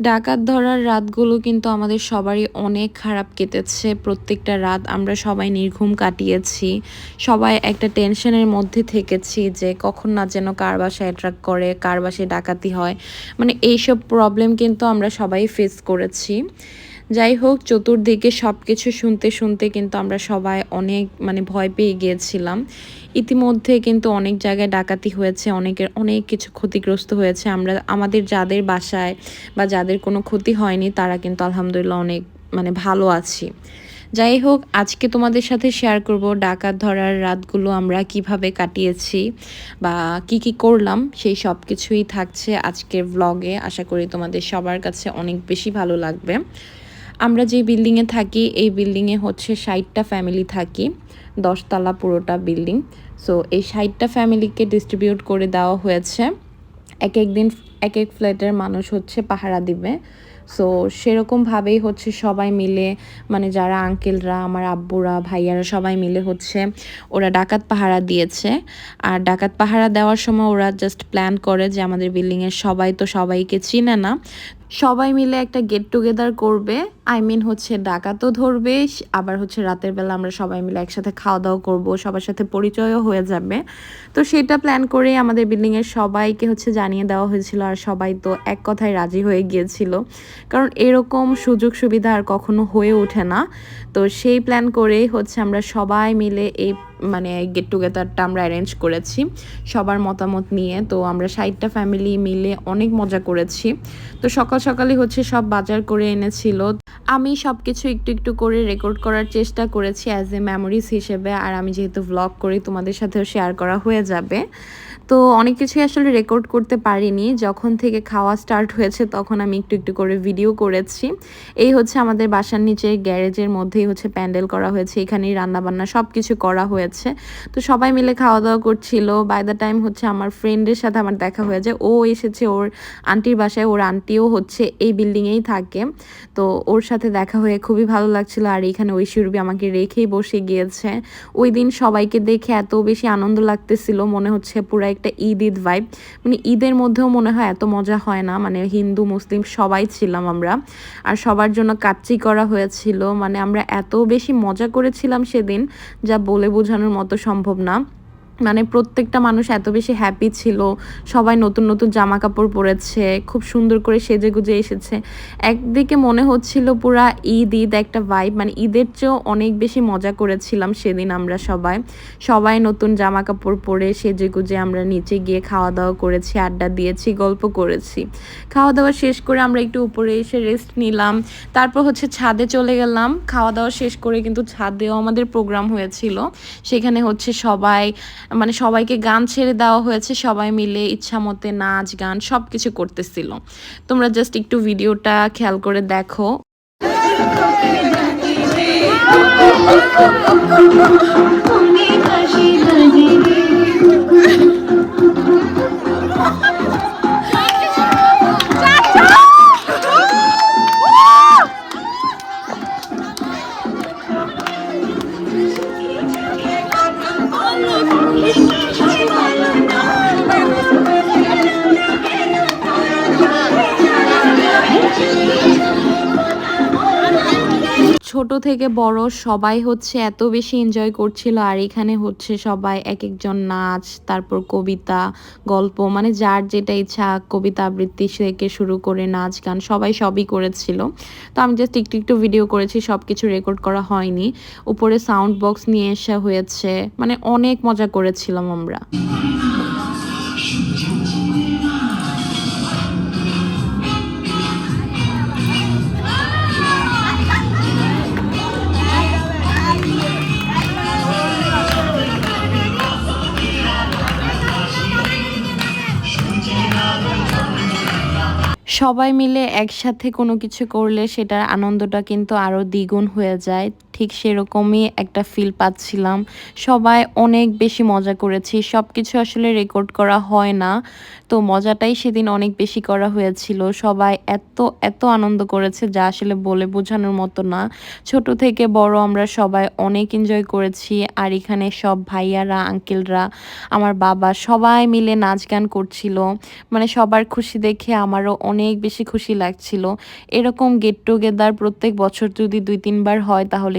ডাকাত ধরার রাতগুলো কিন্তু আমাদের সবারই অনেক খারাপ কেটেছে। প্রত্যেকটা রাত আমরা সবাই নির্ঘুম কাটিয়েছি। সবাই একটা টেনশনের মধ্যে থেকেছি যে কখন না যেন কার বাসায় অ্যাট্রাক্ট করে, কার বাসায় ডাকাতি হয়। মানে এইসব প্রবলেম কিন্তু আমরা সবাই ফেস করেছি। যাই হোক, চতুর্দিকে সব কিছু শুনতে শুনতে কিন্তু আমরা সবাই অনেক মানে ভয় পেয়ে গিয়েছিলাম। ইতিমধ্যে কিন্তু অনেক জায়গায় ডাকাতি হয়েছে, অনেকের অনেক কিছু ক্ষতিগ্রস্ত হয়েছে। আমরা, আমাদের যাদের বাসায় বা যাদের কোনো ক্ষতি হয়নি, তারা কিন্তু আলহামদুলিল্লাহ অনেক মানে ভালো আছি। যাই হোক, আজকে তোমাদের সাথে শেয়ার করব ডাকাত ধরার রাতগুলো আমরা কীভাবে কাটিয়েছি বা কি কি করলাম, সেই সব কিছুই থাকছে আজকের ব্লগে আশা করি তোমাদের সবার কাছে অনেক বেশি ভালো লাগবে। আমরা যে বিল্ডিংয়ে থাকি, এই বিল্ডিংয়ে হচ্ছে ষাটটা ফ্যামিলি থাকি। দশতলা পুরোটা বিল্ডিং সো এই ষাটটা ফ্যামিলিকে ডিস্ট্রিবিউট করে দেওয়া হয়েছে। এক এক দিন, এক এক ফ্ল্যাটের মানুষ হচ্ছে পাহারা দিবে। সো সেরকমভাবেই হচ্ছে সবাই মিলে মানে যারা আঙ্কেলরা আমার আব্বুরা, ভাইয়ারা সবাই মিলে হচ্ছে ওরা ডাকাত পাহারা দিয়েছে। আর ডাকাত পাহারা দেওয়ার সময় ওরা জাস্ট প্ল্যান করে যে আমাদের বিল্ডিংয়ের সবাই তো সবাইকে চিনে না। সবাই মিলে একটা গেট টুগেদার করবে। আই মিন হচ্ছে ডাকাতও ধরবে, আবার হচ্ছে রাতের বেলা আমরা সবাই মিলে একসাথে খাওয়া দাওয়া করব, সবার সাথে পরিচয়ও হয়ে যাবে। তো সেটা প্ল্যান করেই আমাদের বিল্ডিংয়ের সবাইকে হচ্ছে জানিয়ে দেওয়া হয়েছিল, আর সবাই তো এক কথায় রাজি হয়ে গিয়েছিল। কারণ এরকম সুযোগ সুবিধা আর কখনো হয়ে ওঠে না। তো সেই প্ল্যান করেই হচ্ছে আমরা সবাই মিলে এই মানে গেট টুগেদারটা আমরা অ্যারেঞ্জ করেছি, সবার মতামত নিয়ে। তো আমরা ষাটটা ফ্যামিলি মিলে অনেক মজা করেছি। তো সকাল সকালে হচ্ছে সব বাজার করে এনেছিল। আমি সব কিছু একটু একটু করে রেকর্ড করার চেষ্টা করেছি অ্যাজ এ মেমোরিজ হিসেবে। আর আমি যেহেতু ব্লগ করি, তোমাদের সাথেও শেয়ার করা হয়ে যাবে। তো অনেক কিছুই আসলে রেকর্ড করতে পারিনি। যখন থেকে খাওয়া স্টার্ট হয়েছে, তখন আমি একটু একটু করে ভিডিও করেছি। এই হচ্ছে আমাদের বাসার নিচে গ্যারেজের মধ্যেই হচ্ছে প্যান্ডেল করা হয়েছে। এখানেই রান্নাবান্না সব কিছু করা হয়েছে। তো সবাই মিলে খাওয়া দাওয়া করছিল। বাই দ্য টাইম হচ্ছে আমার ফ্রেন্ডের সাথে আমার দেখা হয়ে যায়, ও এসেছে ওর আন্টির বাসায়। ওর আন্টিও হচ্ছে এই বিল্ডিংয়েই থাকে। তো ওর সাথে দেখা হয়ে খুবই ভালো লাগছিল। আর এখানে ঐশ্বরবী আমাকে রেখেই বসে গিয়েছে। ওই দিন সবাইকে দেখে এত বেশি আনন্দ লাগতেছিল। মনে হচ্ছে পুরো একটা ঈদ ঈদ ভাইব মানে ঈদের মধ্যেও মনে হয় এত মজা হয় না। মানে হিন্দু, মুসলিম সবাই ছিলাম আমরা। আর সবার জন্য কাচ্চি করা হয়েছিল। মানে আমরা এত বেশি মজা করেছিলাম সেদিন, যা বলে বোঝানোর মতো সম্ভব না। মানে প্রত্যেকটা মানুষ এত বেশি হ্যাপি ছিল। সবাই নতুন নতুন জামা কাপড় পরেছে, খুব সুন্দর করে সেজে গুজে এসেছে। একদিকে মনে হচ্ছিল পুরা ঈদ ঈদ একটা ভাইব মানে ঈদের চেয়েও অনেক বেশি মজা করেছিলাম সেদিন আমরা সবাই। সবাই নতুন জামা কাপড় পরে সেজে গুজে আমরা নিচে গিয়ে খাওয়া দাওয়া করেছি, আড্ডা দিয়েছি, গল্প করেছি। খাওয়া দাওয়া শেষ করে আমরা একটু উপরে এসে রেস্ট নিলাম। তারপর হচ্ছে ছাদে চলে গেলাম। খাওয়া দাওয়া শেষ করে কিন্তু ছাদেও আমাদের প্রোগ্রাম হয়েছিল। সেখানে হচ্ছে সবাই মানে সবাইকে গান ছেড়ে দেওয়া হয়েছে, সবাই মিলে ইচ্ছা মতে নাচ, গান সব কিছু করতেছিল। তোমরা জাস্ট একটু ভিডিওটা খেয়াল করে দেখো। ছোট থেকে বড় সবাই হচ্ছে এত বেশি এনজয় করছিল। আর এখানে হচ্ছে সবাই এক একজন নাচ, তারপর কবিতা, গল্প মানে যার যেটা ইচ্ছা কবিতা আবৃত্তি থেকে শুরু করে নাচ, গান সবাই সবই করেছিল। তো আমি জাস্ট একটু একটু ভিডিও করেছি সব কিছু রেকর্ড করা হয়নি। উপরে সাউন্ড বক্স নিয়ে আসা হয়েছে মানে অনেক মজা করেছিলাম আমরা। সবাই মিলে একসাথে কোনো কিছু করলে সেটার আনন্দটা কিন্তু আরও দ্বিগুণ হয়ে যায়। ঠিক সেরকমই একটা ফিল পাচ্ছিলাম। সবাই অনেক বেশি মজা করেছি সব কিছু আসলে রেকর্ড করা হয় না। তো মজাটাই সেদিন অনেক বেশি করা হয়েছিল। সবাই এত এত আনন্দ করেছে যা আসলে বলে বোঝানোর মতো না। ছোট থেকে বড় আমরা সবাই অনেক এনজয় করেছি। আর এখানে সব ভাইয়ারা আঙ্কেলরা আমার বাবা সবাই মিলে নাচ গান করছিল। মানে সবার খুশি দেখে আমারও অনেক বেশি খুশি লাগছিল। এরকম গেট টুগেদার প্রত্যেক বছর যদি দুই, তিনবার হয় তাহলে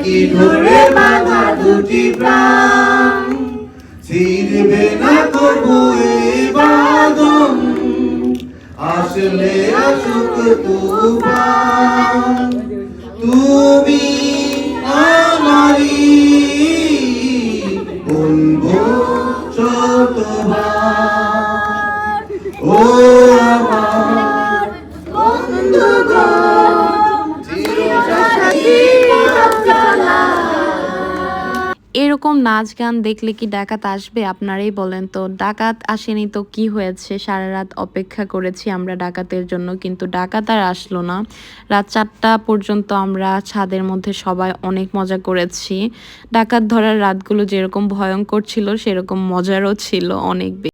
একই ধরে বাঁধা দুটি প্রাণ? ছিড়বে না করব বাদন আসলে আসুক তুফান তুমি এরকম নাচ গান দেখলে কি ডাকাত আসবে? আপনারাই বলেন তো। ডাকাত আসেনি তো কি হয়েছে? সারা রাত অপেক্ষা করেছি আমরা ডাকাতের জন্য, কিন্তু ডাকাত আর আসলো না। রাত চারটা পর্যন্ত আমরা ছাদের মধ্যে সবাই অনেক মজা করেছি। ডাকাত ধরার রাতগুলো যেরকম ভয়ঙ্কর ছিল, সেরকম মজারও ছিল অনেক